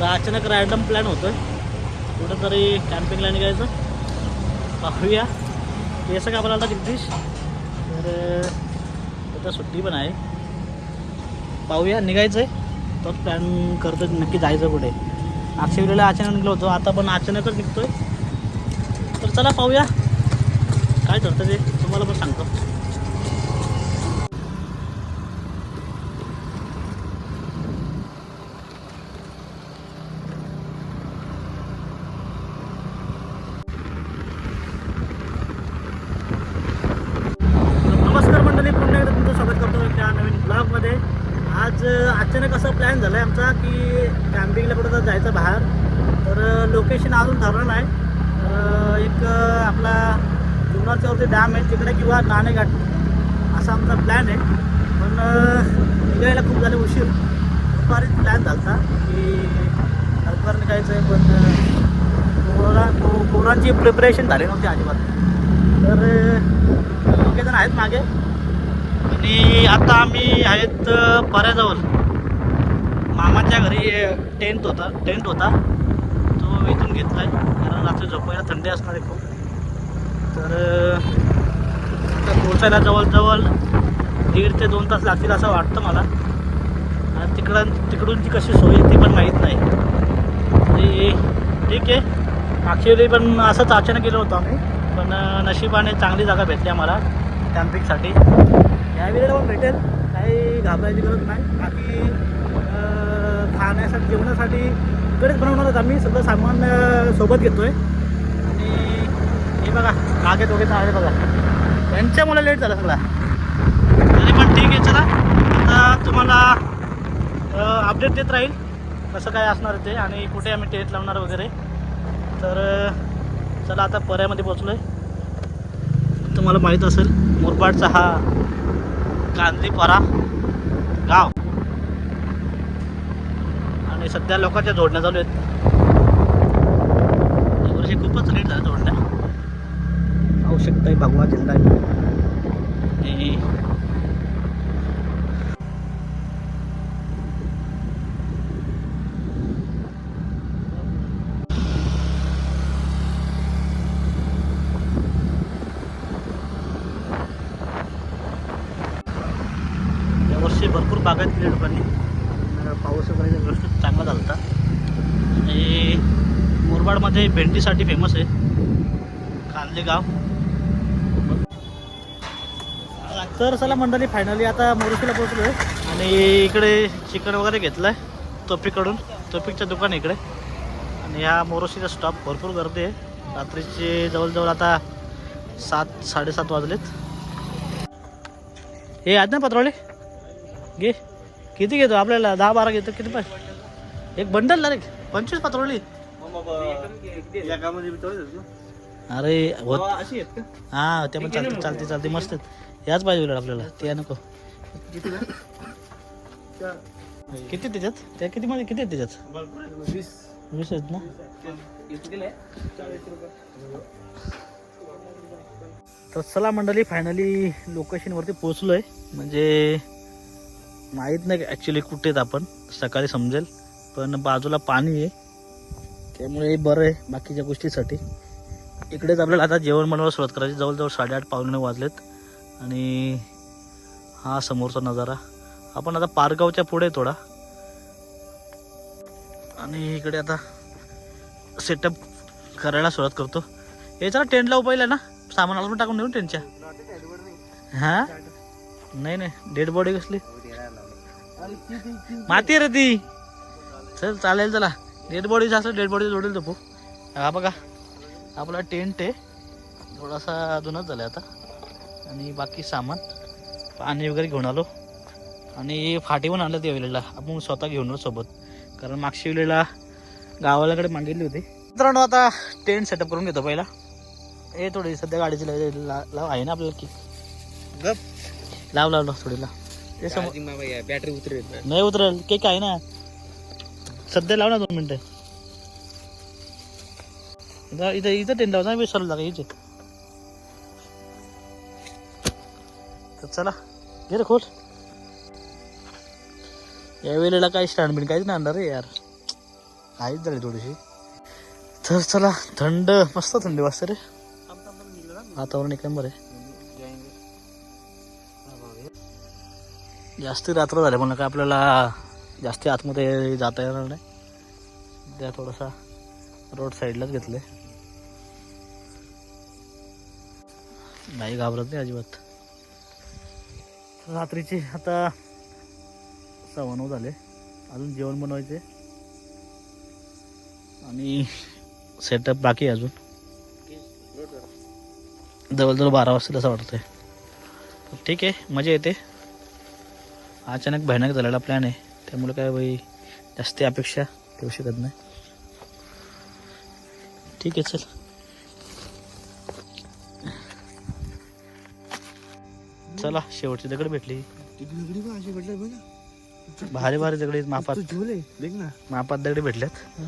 तर अचानक random plan होतोय. कुठंतरी कॅम्पिंगला निघायचं. पाहूया. केस का आता जगदीश तर आता सुट्टी पण आहे. पाहूया निघायचं आहे तोच प्लॅन करतो नक्की जायचं कुठे. मागच्या वेळेला अचानक निघलो होतो. आता पण अचानकच निघतोय. तर चला पाहूया. काय ठरतं ते? तुम्हाला पण सांगतो नमस्कार मंडळी पुन्हा एकदा तुमचं स्वागत करतो एका नवीन ब्लॉगमध्ये आज अ, अचानक असा प्लॅन झाला आहे आमचा की कॅम्पिंगला कुठं जर जायचं बाहेर. तर लोकेशन अजून ठरलं नाही. तर एक आपला जुनारच्यावरती डॅम आहे तिकडे किंवा नाणेघाट. असा आमचा प्लॅन आहे. पण निघायला खूप झाले उशीर. दुपारीच प्लॅन झाला की लवकर निघायचं आहे पण अ, पोरा प्रिपरेशन झाली नव्हती अजिबात. तर लोकेजण आहेत मागे. आणि आता आम्ही आहेत पऱ्याजवळ मामाच्या घरी टेंट होता टेंट होता. तो इथून घेतला आहे कारण रात्री झोपायला थंडी असणार आहे खूप. तर आता पोचायला जवळजवळ दीड ते दोन तास लागतील असं वाटतं मला. आणि तिकडं तिकडून ती कशी सोय ती पण माहीत नाही. तरी ठीक आहे. मागच्या पण असंच अचानक गेलो होतो आम्ही. पण नशिबाने चांगली जागा भेटली आम्हाला कॅम्पिंगसाठी या वेळेला पण भेटेल. काही घाबरायची गरज नाही. बाकी राहण्यासाठी खाण्यासाठी जेवणासाठी इकडेच बनवणार आम्ही सगळं सामान सोबत घेतो आहे आणि हे बघा मागे दोघे आहे बघा. यांच्यामुळे लेट झाला सगळा. तरी पण ठीक आहे चला. आता तुम्हाला अपडेट देत राहील. कसं काय असणार आहे ते आणि कुठे आम्ही टेट लावणार वगैरे. तर चला आता पर्यामध्ये पोचलो आहे तुम्हाला माहीत असेल मुरबाडचा हा गांधीपारा गाव. आणि सध्या लोकांच्या जोडण्या चालू आहेत. यावर्षी खूपच लेट झाल्या जोडण्या. पाहू शकताय भगवा झेंडा आहे. आणि यावर्षी भरपूर बागायत केली लोकांनी अं, पाऊस वगैरे व्यवस्थित चांगला झाला होता. आणि मुरबाडमध्ये भेंडीसाठी फेमस आहे. कांदे गाव. तर चला मंडळी फायनली आता मोरशीला पोहोचलो आहे आणि इकडे चिकन वगैरे घेतलं आहे तोपिकडून तोपिकचं दुकान इकडे. आणि ह्या मोरोशीचा स्टॉप भरपूर गर्दी आहे. रात्रीचे जवळजवळ आता सात साडेसात वाजलेत. हे आहेत ना पत्रवले घे. किती घेतो? आपल्याला दहा बारा घेतो. किती पाहिजे एक बंडल रे. पंचवीस पत्रवली अरे होत. हा ते पण चालते चालते चालते. मस्त आहेत. याच पाहिजे उलट आपल्याला. ते नको. किती त्याच्यात? त्या किती मध्ये किती आहेत त्याच्यात? वीस आहेत ना? तर चला मंडळी फायनली लोकेशनवरती पोचलो आहे म्हणजे माहीत नाही ॲक्च्युली कुठे आहेत आपण. सकाळी समजेल. पण बाजूला पाणी आहे. त्यामुळे बरं आहे बाकीच्या गोष्टीसाठी. इकडेच आपल्याला आता जेवण बनवायला सुरुवात करायची. जवळजवळ साडेआठ पावणे वाजलेत. आणि हा समोरचा नजारा. आपण आता पारगावच्या पुढे थोडा. आणि इकडे आता सेटअप करायला सुरुवात करतो. हे जरा टेंट लावू पहिला ना. सामान अजून टाकून देऊ टेंटच्या हां? नाही नाही. डेड बॉडी कसली? माती रे ती. चल चालेल चला. डेड बॉडी असं डेड बॉडी जोडेल तो हा बघा. आपला टेंट आहे. थोडासा जुनाच झाला आता. आणि बाकी सामान. पाणी वगैरे घेऊन आलो. आणि फाटी पण आणलं त्या वेळेला. आपण स्वतः घेऊन आलो सोबत. कारण मागच्या वेळेला गावालाकडे मागितली होती. मित्रांनो आता टेंट सेटअप करून घेतो पहिला. हे थोडी सध्या गाडीची लाव ला- लाव आहे ना आपल्याला की? लाव लाव लाव थोडी लाव ते बॅटरी उतरेल नाही उतरेल. केक आहे ना? सध्या लाव ना दोन मिनटं. इथं इथं टेंट लावता विसरलो जागा इथे. तर चला घे रे खोल. या वेळेला काही स्टँड बिंड काहीच नाही आणणार रे यार. आहेच झाली थोडीशी तर चला थंड मस्त थंडी वाजते रे. वातावरण एक नंबर आहे. जास्ती रात्र झाल्या म्हणून काय आपल्याला जास्त आतमध्ये जाता येणार नाही. त्या थोडासा रोड साईडलाच घेतले. नाही घाबरत नाही अजिबात. रात्रीचे आता सव्वा नऊ झाले. अजून जेवण बनवायचे. आणि सेटअप बाकी आहे अजून. जवळजवळ बारा वाजता असं वाटतंय. ठीक आहे मजा येते. अचानक भयानक झालेला प्लॅन आहे. त्यामुळे काय बाई जास्ती अपेक्षा ठेवू शकत नाही. ठीक आहे चल. चला शेवटची दगड भेटली. भारी भारी दगड आहेत मापात. देख ना. मापात दगडी भेटल्यात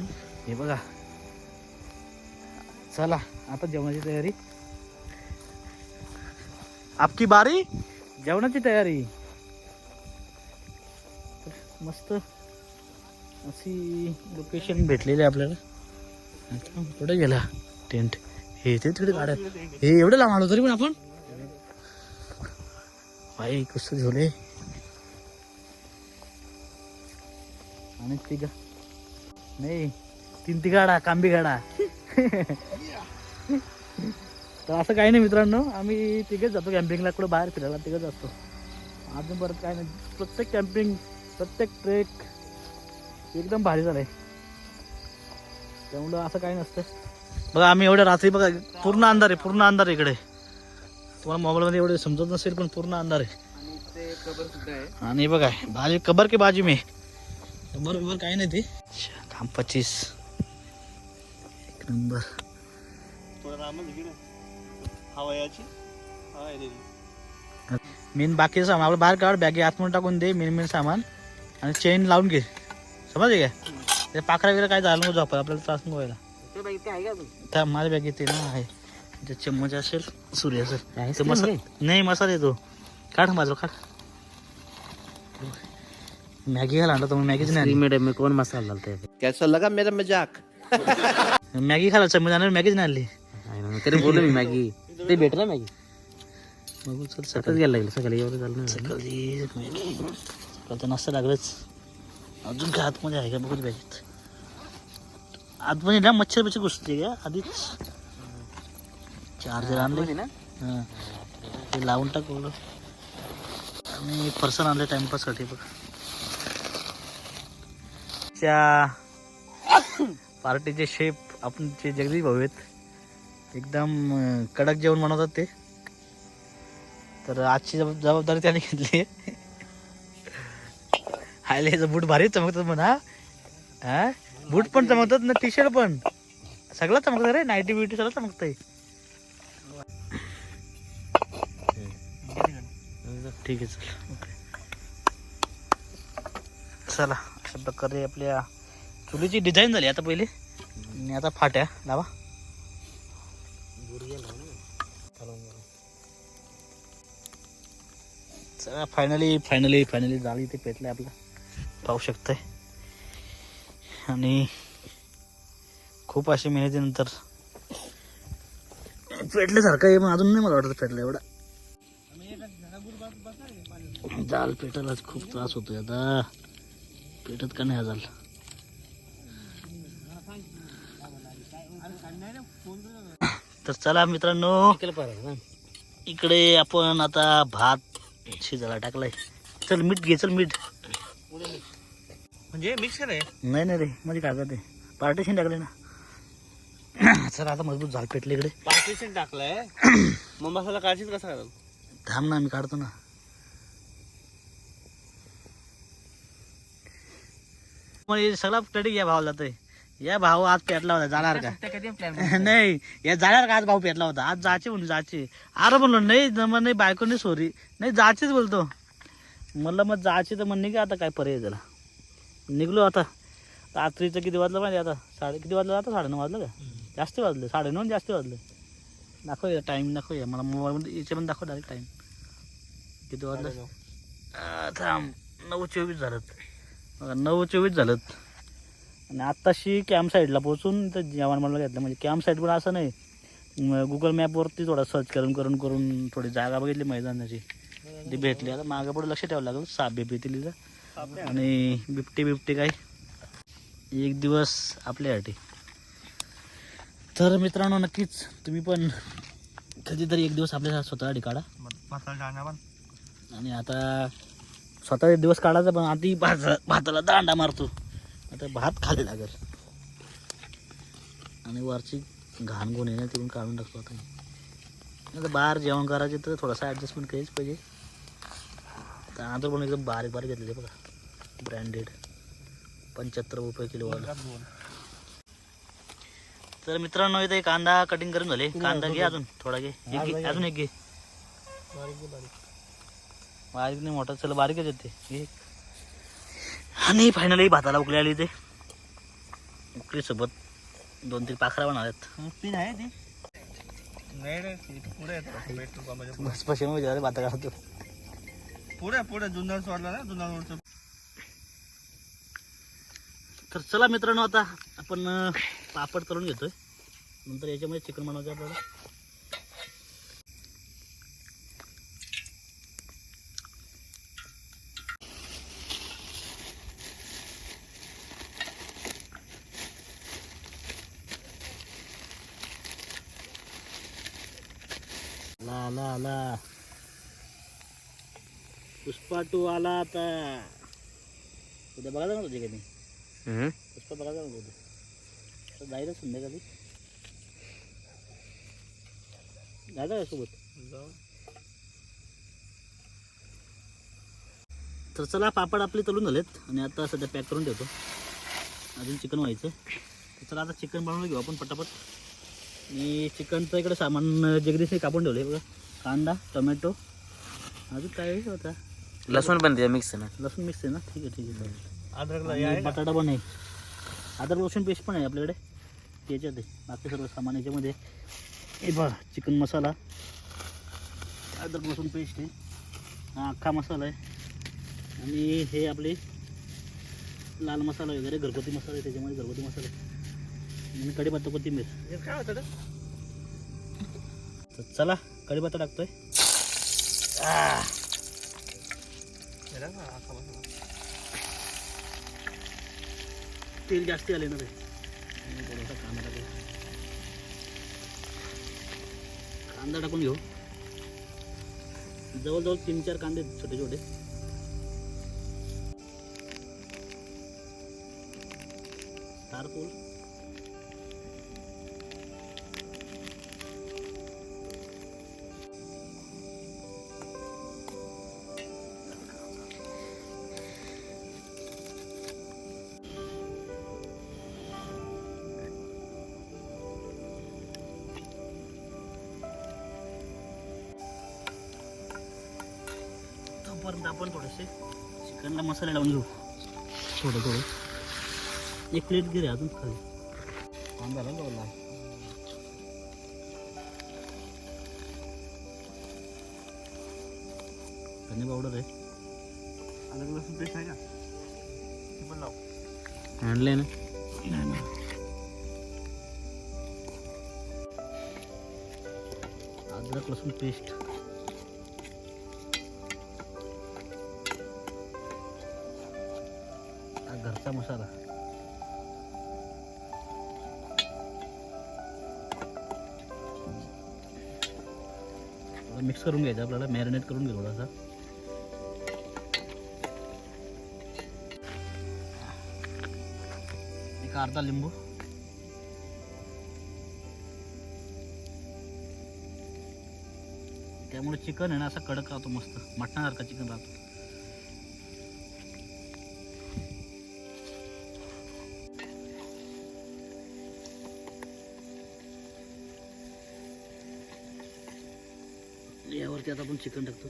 हे बघा. चला आता जेवणाची तयारी. आपकी बारी? जेवणाची तयारी. मस्त. अशी लोकेशन भेटलेली आहे आपल्याला. कुठे गेला. टेंट हे ते तिकडे गाड्या हे एवढं लांब आलो तरी पण आपण? बाई कसं झोले. आणि तिघा. नाही तीन ती कांबी गाडा तर असं काही नाही मित्रांनो. आम्ही तिघेच जातो कॅम्पिंगला कुठं बाहेर फिरायला तिघच असतो. अजून परत काय नाही. प्रत्येक कॅम्पिंग प्रत्येक ट्रेक एकदम भारी झालंय. त्यामुळं असं काही नसतं. बघा आम्ही एवढ्या रात्री बघा पूर्ण अंधार आहे पूर्ण अंधार आहे इकडे. तुम्हाला मोबाईलमध्ये एवढे समजत नसेल पण पूर्ण अंधार आहे. आणि आहे. बघा भाजी कबर के बाजू में. कबर बिबर काही नाही ते. थांब पच्चीस. एक नंबर. मेन बाकीचं सामान आपलं बाहेर काढ बॅगे आतमध्ये टाकून दे मेन मेन सामान. आणि चेन लावून घे. समजले काय ते पाखरा वगैरे काय झालं नको झोपत आपल्याला त्रास नको व्हायला. ते बाई आहे का तू त्या माझ्या बॅगेत ते ना आहे. जे चम्मच असेल सूर्य असेल. आहे ते मसाला नाही मसाला येतो काढ माझं काढ. मॅगी घाला आणला तुम्ही मॅगीच नाही मीडियम में कौन मसाला डालते हैं कैसा लगा मेरा मज़ाक. मॅगी खायला चम्मच आणलं मॅगीच नाही आणली. तरी बोललो मी मॅगी. ते भेट ना मॅगी? बघू चल सकाळी घ्यायला लागलं सकाळी एवढं झालं. सकाळी मॅगी. सकाळचं नाश्ता लागलंच. अजून काय आतमध्ये आहे का? बघू बॅगेत आतमध्ये ना मच्छर बिच्छर घुसते का? आधीच. चार्जर आणले. ना? हां. ते लावून टाक बघ आणि पर्सन आणले टाइमपाससाठी बघ. त्या पार्टीचे शेप आपण जे जगदीश भाऊ आहेत. एकदम कडक जेवण बनवतात ते. तर आजची जबाब- जबाबदारी त्याने घेतली हायले याचं बूट भारी चमकतात म्हणा. हा? बूट पण चमकतात ना टी शर्ट पण. सगळं चमकतं रे नाईटी बिटी सगळं चमकतंय. ठीक आहे चल. ओके. चला अशा प्रकारे आपल्या चुलीची डिझाईन झाली आता पहिले. आणि आता फाट्या लावा. चला फायनली फायनली फायनली जाळी ते पेटलं आपलं. पाहू शकताय. आणि खूप अशी मेहनतीनंतर पेटल्यासारखं आहे पण अजून नाही मला वाटत पेटलं एवढा. जाल पेटायलाच खूप त्रास होतोय आता. पेटत का नाही हा जाल तर चला मित्रांनो इकडे आपण आता भात शिजायला टाकलाय. चल मीठ घे चल मीठ. म्हणजे मिक्सर आहे? नाही नाही रे म्हणजे काय करते पार्टिशन टाकले ना. चला आता मजबूत झाल पेटले इकडे. पार्टिशन टाकलाय? मग मसाला काढशील कसा कराल थांब ना मी काढतो ना. मग सगळा क्रेडिट या भावाला जातोय. या भाऊ आज पेटला होता जाणार का? नाही या जाणार का आज भाऊ पेटला होता? आज जायचे म्हणून जायचे. अरे म्हणलो नाही जमा नाही बायको नाही सोरी. नाही जायचेच बोलतो. म्हणलं मग जायचे तर म्हणणे की आता काय पर्याय त्याला निघलो आता. रात्रीचं किती वाजलं माहिती आता? साडे किती वाजलं आता? साडेनऊ वाजलं का? जास्त वाजलं. साडेनऊ जास्त वाजलं. दाखव टाईम दाखव मला मोबाईलमध्ये याच्यामध्ये दाखव डायरेक्ट टाईम किती वाजलं? थांब. नऊ चोवीस झालं बघा नऊ चोवीस झालं आणि आत्ताशी कॅम्प साईडला पोहोचून इथं जेवण बनवायला घेतलं. म्हणजे कॅम्प साईड पण असं नाही. गुगल मॅपवरती थोडा सर्च करून करून करून थोडी जागा बघितली मैदानाची. ती भेटली. आता मागं पुढे लक्ष ठेवावं लागेल. साप येतील इथं. आणि बिबटे बिबटे काय? एक दिवस आपल्यासाठी. तर मित्रांनो नक्कीच तुम्ही पण कधीतरी एक दिवस आपल्या स्वतःसाठी काढा. आणि आता स्वतः एक दिवस काढायचा पण आधी भात भाताला दांडा मारतो. आता भात खाली लागेल. आणि वरची घाण गुण आहे ना तिथून काढून टाकतो आता. आता बाहेर जेवण करायचे तर थोडासा ॲडजस्टमेंट केलीच पाहिजे. तांदूळ पण एकदम बारीक बारीक घेतलेले बघा. ब्रँडेड पंच्याहत्तर रुपये किलोवाला तर मित्रांनो इथे कांदा कटिंग करून झाले. कांदा घे अजून. थोडा घे. एक घे. अजून एक घे. बारीक नाही मोठा. चला बारीकच येते आणि फायनली भाताला उकली आली ते उकली सोबत दोन तीन पाखरा पण आल्यात पुढे भाता काढतो पुढे पुढे जुन्नर सोडला ना जुन्नर रोडचं. तर चला मित्रांनो आता आपण पापड करून घेतोय. नंतर याच्यामध्ये चिकन बनवायचं आपल्याला ला ला ला पुष्पा टू आला आता. उद्या बघायला ना तुझे कधी पुष्पा बघायला नको होतं. तर जायला संध्याकाळी. जायचं का सोबत. तर चला पापड आपले तळून झालेत. आणि आता सध्या पॅक करून ठेवतो. अजून चिकन व्हायचं. तर चला आता चिकन बनवून घेऊ आपण पटापट. मी चिकनचं इकडे सामान जगदीशने कापून ठेवले बघा. कांदा टोमॅटो. अजून काय होता लसूण पण ते मिक्स ना. लसूण मिक्स आहे ना? ठीक आहे ठीक आहे. अद्रकला आणि बटाटा पण आहे. अदरक लसूण पेस्ट पण आहे आपल्याकडे. त्याच्यात आहे. बाकी सर्व सामान याच्यामध्ये हे बघा चिकन मसाला अदरक लसूण पेस्ट आहे. हा अख्खा मसाला आहे. आणि हे आपले लाल मसाला वगैरे घरगुती मसाला आहे. त्याच्यामध्ये घरगुती मसाला आहे. आणि कढीपत्ता कोथिंबीर. काय होतं तर चला कढीपत्ता टाकतोय. तेल जास्त आले ना ते थोडासा कांदा टाकू कांदा टाकून घेऊ. जवळजवळ तीन चार कांदे छोटे छोटे. तारपूल तोपर्यंत आपण थोडेसे चिकनला मसाले लावून घेऊ. थोडं थोडं. एक प्लेट घे रे अजून खाली. कांदा ना बोलला धने पावडर आहे. अद्रक लसूण पेस्ट आहे का? ती पण लाव. आणले ना? अद्रक लसूण पेस्ट मिक्स करून घ्यायचं आपल्याला मॅरिनेट करून घेऊ थोडासा. एक अर्धा लिंबू. त्यामुळे चिकन आहे ना असा कडक राहतो मस्त. मटणासारखा चिकन राहतो. यावरती आता आपण चिकन टाकतो.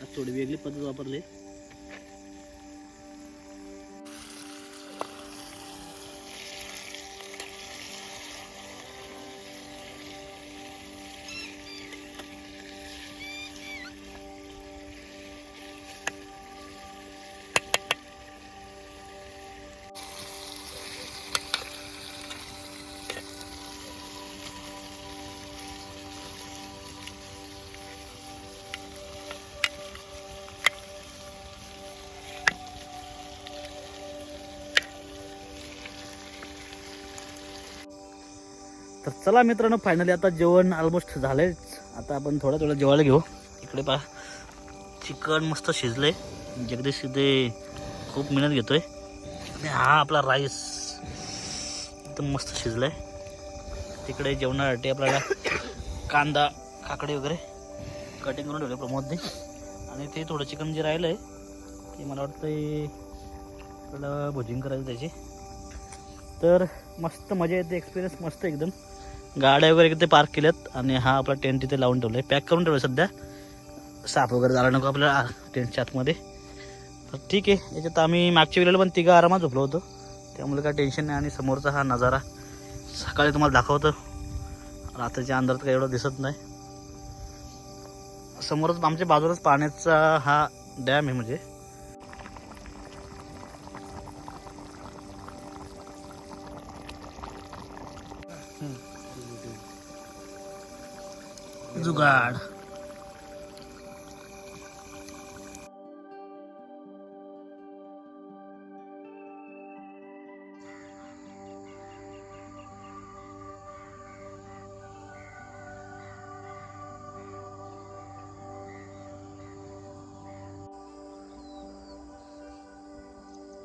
आज थोडी वेगळी पद्धत वापरली. चला मित्रांनो फायनली आता जेवण ऑलमोस्ट झालंयच आता आपण थोडं थोडं जेवायला घेऊ. इकडे पहा. चिकन मस्त शिजलंय. जगदीश इथे खूप मेहनत घेतोय. आणि हा आपला राईस एकदम मस्त शिजलाय. तिकडे जेवणासाठी आपल्याला कांदा काकडे वगैरे कटिंग करून ठेवले प्रमोदने आणि ते थोडं चिकन जे राहिलं आहे ते मला वाटतं आपल्याला भोजन करायचं त्याची. तर मस्त मजा येते एक्सपिरियन्स मस्त एकदम. गाड्या वगैरे इथे पार्क केल्यात आणि हा आपला टेंट तिथे लावून ठेवला आहे पॅक करून ठेवलं सध्या. साप वगैरे झाला नको आपल्याला टेंटच्या आतमध्ये. तर ठीक आहे याच्यात आम्ही मागच्या वेळेला पण तिघं आरामात झोपलो होतो. त्यामुळे काय टेन्शन नाही आणि समोरचा हा नजारा सकाळी तुम्हाला दाखवतो. रात्रीच्या अंधारात काही एवढं दिसत नाही. समोरच आमच्या बाजूलाच पाण्याचा हा डॅम आहे म्हणजे. जुगाड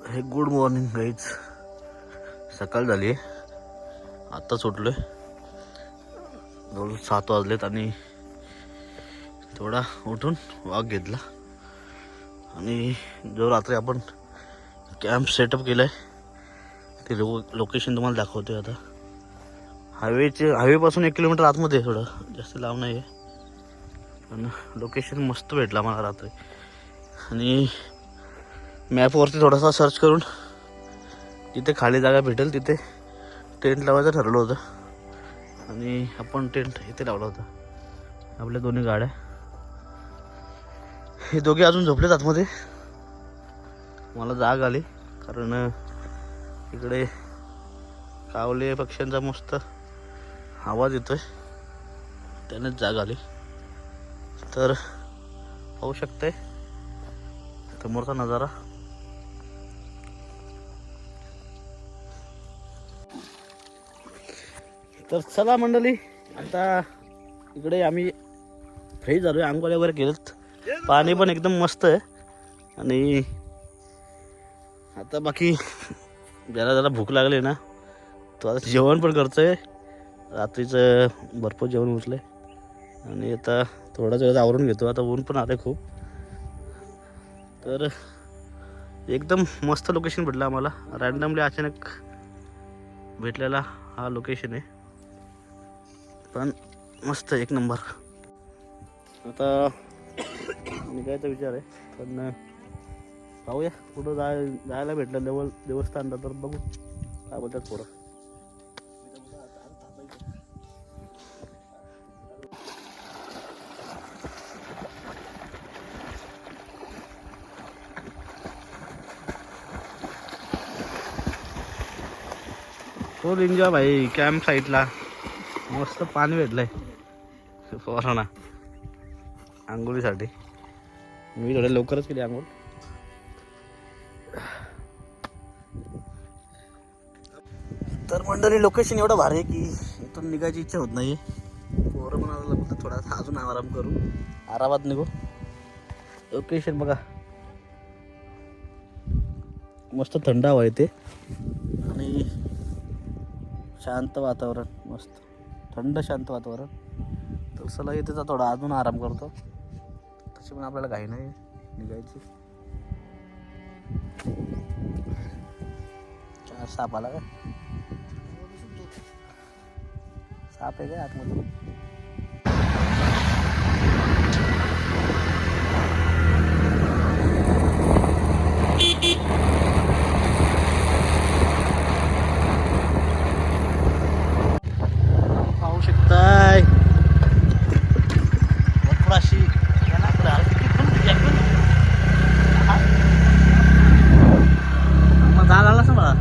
हे गुड मॉर्निंग गाईज सकाळ झाली. आहे आत्ताच उठलो आहे जवळ सात वाजलेत आणि थोडा उठून वाघ घेतला. आणि जो रात्री आपण कॅम्प सेटअप केला आहे ते लो लोकेशन तुम्हाला दाखवतोय आता. हायवेचे हायवेपासून एक किलोमीटर आतमध्ये आहे थोडं जास्त लांब नाही आहे पण लोकेशन मस्त भेटला मला रात्री. आणि मॅपवरती थोडासा सर्च करून जिथे खाली जागा भेटेल तिथे टेंट लावायचं ठरलं होतं. आणि आपण टेंट इथे लावला होता. आपल्या दोन्ही गाड्या. हे दोघे अजून झोपलेत आतमध्ये. मला जाग आली कारण इकडे कावले पक्ष्यांचा मस्त आवाज येतोय. त्यानेच जाग आली. तर पाहू शकते समोरचा नजारा. तर चला मंडळी आता इकडे आम्ही फ्रेश झालो आहे आंघोळ्या वगैरे केलेत. पाणी पण एकदम मस्त आहे. आणि आता बाकी ज्याला जरा भूक लागली ना तो आता जेवण पण करतोय. रात्रीचं भरपूर जेवण उचलं आणि आता थोडाच वेळ आवरून घेतो. आता ऊन पण आलं खूप. तर एकदम मस्त लोकेशन भेटलं आम्हाला. रॅन्डमली अचानक भेटलेला हा लोकेशन आहे. पण मस्त एक नंबर आता निघायचा विचार आहे. पण पाहूया कुठं जाय जायला भेटलं. देव देवस्थानला तर बघू. काय बोलतात पोरं. हो, फुल एन्जॉय भाई कॅम्प साईटला मस्त पाणी भेटलंय. पोरांना. आंघोळीसाठी. मी थोड्या लवकरच केली आंघोळ. तर मंडळी लोकेशन एवढं भारी आहे की इथून निघायची इच्छा होत नाही पोरं म्हणायला लागलं थोडासा अजून आराम करू. आरामात निघू. लोकेशन बघा. मस्त थंड हवा येते आणि शांत वातावरण मस्त. थंड शांत वातावरण. तर चला इथेचा थोडा अजून आराम करतो. तशी पण आपल्याला घाई नाही निघायची. चार साप आला का? साप आहे का आतमध्ये पाहू शकताय भरपूर अशी याला पुढे आली. किती पण तुझी ऐकून? हा? मग जाळ आला असं मला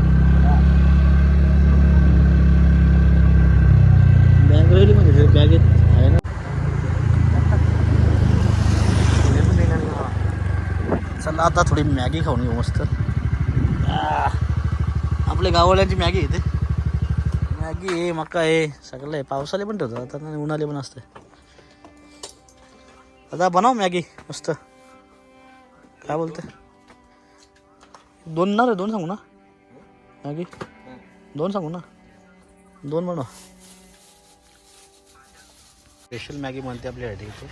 बॅग राहिली म्हणजे बॅगेत आहे ना चला आता थोडी मॅगी खाऊन घेऊ मस्त. आपल्या गाववाल्यांची मॅगी येते मॅगी आहे मका आहे सगळं आहे. पावसाले पण ठेवतात आता नाही उन्हाले पण असते आता बनव मॅगी मस्त. काय बोलते दोन ना रे दोन सांगू ना? मॅगी? दोन सांगू ना? दोन बनवा. स्पेशल मॅगी म्हणते आपल्यासाठी. इथे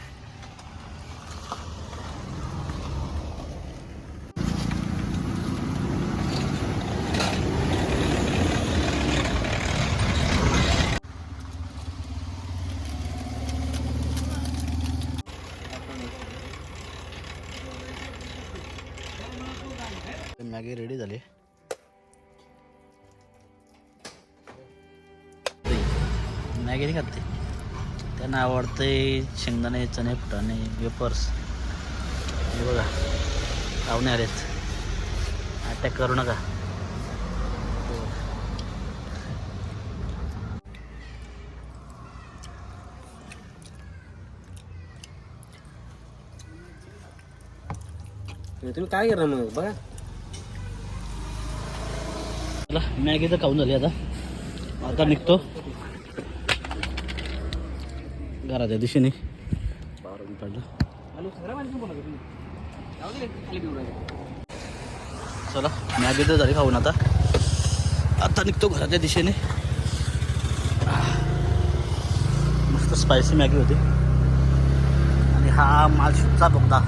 मॅगी नाही खात. ते त्यांना आवडते शेंगदाणे चणे फुटाणे वेपर्स हे बघा पाहुणे आलेत. अटॅक करू नका. तुम्ही काय करणार मग? बघा. चला मॅगी तर खाऊन झाली आता. आता निघतो. घराच्या दिशेने. पारून चला मॅगी तर झाली खाऊन आता. आता निघतो घराच्या दिशेने. मस्त स्पायसी मॅगी होती. आणि हा मालशूटचा बघता.